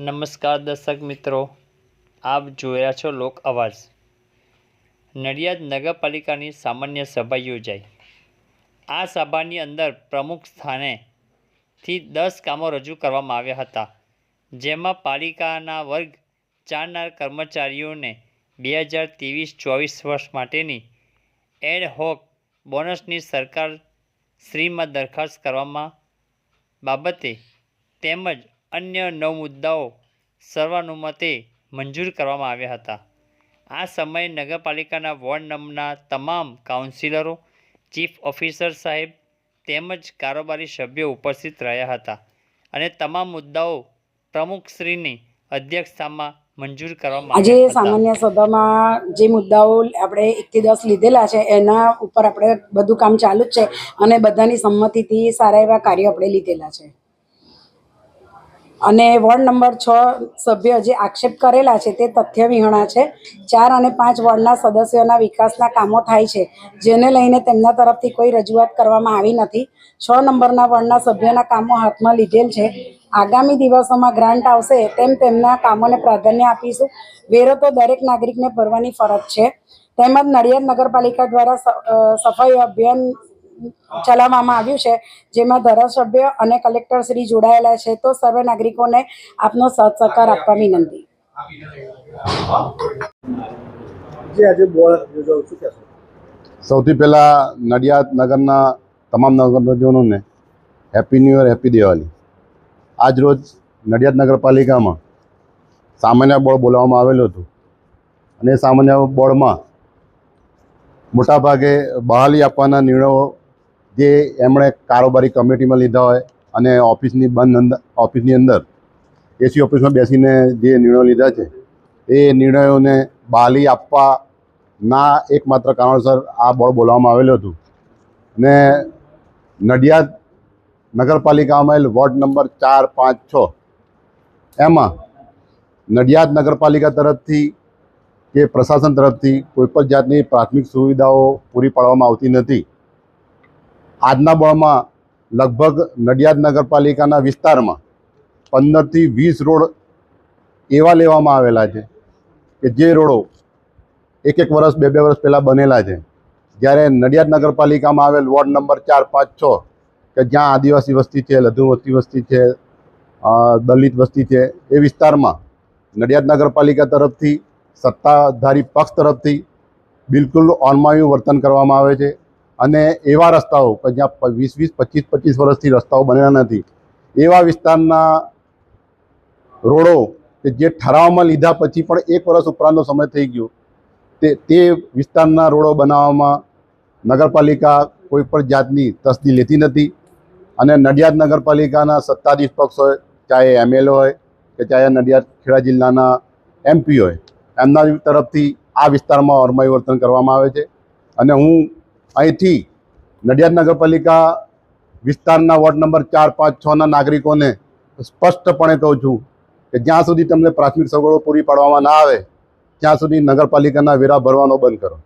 નમસ્કાર દર્શક મિત્રો, આપ જોઈ રહ્યા છો લોક અવાજ. નડિયાદ નગરપાલિકાની સામાન્ય સભા યોજાઈ. આ સભાની અંદર પ્રમુખ સ્થાનેથી દસ કામો રજૂ કરવામાં આવ્યા હતા. જેમાં પાલિકાના વર્ગ ચારના કર્મચારીઓને બે હજાર ત્રેવીસ ચોવીસ વર્ષ માટેની એડ હોક બોનસની સરકાર શ્રીમાં દરખાસ્ત કરવામાં બાબતે તેમજ અન્ય નવ મુદ્દાઓ સર્વાનુમતે મંજૂર કરવામાં આવ્યા હતા. આ સમયે નગરપાલિકાના વોર્ડ નંબરના તમામ કાઉન્સિલરો ચીફ ઓફિસર સાહેબ તેમજ કારોબારી સભ્યો ઉપસ્થિત રહ્યા હતા અને તમામ મુદ્દાઓ પ્રમુખશ્રીની અધ્યક્ષતામાં મંજૂર કરવામાં આજે સામાન્ય સભામાં જે મુદ્દાઓ આપણે એકથી દસ લીધેલા છે એના ઉપર આપણે બધું કામ ચાલુ જ છે અને બધાની સંમતિથી સારા એવા કાર્યો આપણે લીધેલા છે. અને વોર્ડ નંબર છ સભ્ય જે આક્ષેપ કરેલા છે તે તથ્ય વિહોણા છે. ચાર અને પાંચ વોર્ડના સદસ્યોના વિકાસના કામો થાય છે, જેને લઈને તેમના તરફથી કોઈ રજૂઆત કરવામાં આવી નથી. છ નંબરના વોર્ડના સભ્યોના કામો હાથમાં લીધેલ છે. આગામી દિવસોમાં ગ્રાન્ટ આવશે તેમ તેમના કામોને પ્રાધાન્ય આપીશું. વેરો તો દરેક નાગરિકને ભરવાની ફરજ છે. તેમજ નડિયાદ નગરપાલિકા દ્વારા સફાઈ અભિયાન ચલાવવામાં આવ્યું છે જેમાં ધારાસભ્ય અને કલેક્ટર શ્રી જોડાયેલા છે તો સર્વે નાગરિકોને આપનો સાથ સહકાર આપવા વિનંતી. સૌથી પહેલાં નડિયાદ નગરના તમામ નગરજનોને happy new year happy Diwali આજ રોજ નડિયાદ નગરપાલિકામાં સામાન્ય બોર્ડ બોલાવવામાં આવેલું હતું. અને સામાન્ય બોર્ડમાં મોટાભાગે બહાલી આપવાના નિર્ણયો જે એમણે કારોબારી કમિટીમાં લીધા હોય અને ઓફિસની બંધ અંદર, ઓફિસની અંદર, એસી ઓફિસમાં બેસીને જે નિર્ણયો લીધા છે, એ નિર્ણયોને બહાલી આપવાના એકમાત્ર કારણસર આ બોર્ડ બોલાવવામાં આવેલું હતું. ને નડિયાદ નગરપાલિકામાં આવેલ વોર્ડ નંબર ચાર, પાંચ, છ, એમાં નડિયાદ નગરપાલિકા તરફથી કે પ્રશાસન તરફથી કોઈપણ જાતની પ્રાથમિક સુવિધાઓ પૂરી પાડવામાં આવતી નથી. આજના બળમાં લગભગ નડિયાદ નગરપાલિકાના વિસ્તારમાં પંદરથી વીસ રોડ એવા લેવામાં આવેલા છે કે જે રોડો એક એક વર્ષ, બે બે વર્ષ પહેલાં બનેલા છે. જ્યારે નડિયાદ નગરપાલિકામાં આવેલ વોર્ડ નંબર ચાર, પાંચ, છ, કે જ્યાં આદિવાસી વસ્તી છે, લધુ વસ્તી વસ્તી છે દલિત વસ્તી છે, એ વિસ્તારમાં નડિયાદ નગરપાલિકા તરફથી સત્તાધારી પક્ષ તરફથી બિલકુલ ઓનમાયું વર્તન કરવામાં આવે છે. અને એવા રસ્તાઓ કે જ્યાં વીસ વીસ, પચીસ પચીસ વર્ષથી રસ્તાઓ બનેલા નથી, એવા વિસ્તારના રોડો કે જે ઠરાવમાં લીધા પછી પણ એક વર્ષ ઉપરાંતનો સમય થઈ ગયો, તે તે વિસ્તારના રોડો બનાવવામાં નગરપાલિકા કોઈ પણ જાતની તસ્દી લેતી નથી અને નડિયાદ નગરપાલિકાના સત્તાધીશ પક્ષ હોય, ચાહે એમએલએ હોય કે ચાહે નડિયાદ ખેડા જિલ્લાના એમપી હોય, એમના તરફથી આ વિસ્તારમાં અરમાઈ વર્તન કરવામાં આવે છે અને હું અહીંથી નડિયાદ નગરપાલિકા વિસ્તારના વોર્ડ નંબર ચાર, પાંચ છના નાગરિકોને સ્પષ્ટપણે કહું છું કે જ્યાં સુધી તમને પ્રાથમિક સગવડો પૂરી પાડવામાં ના આવે, ત્યાં સુધી નગરપાલિકાના વેરા ભરવાનો બંધ કરો.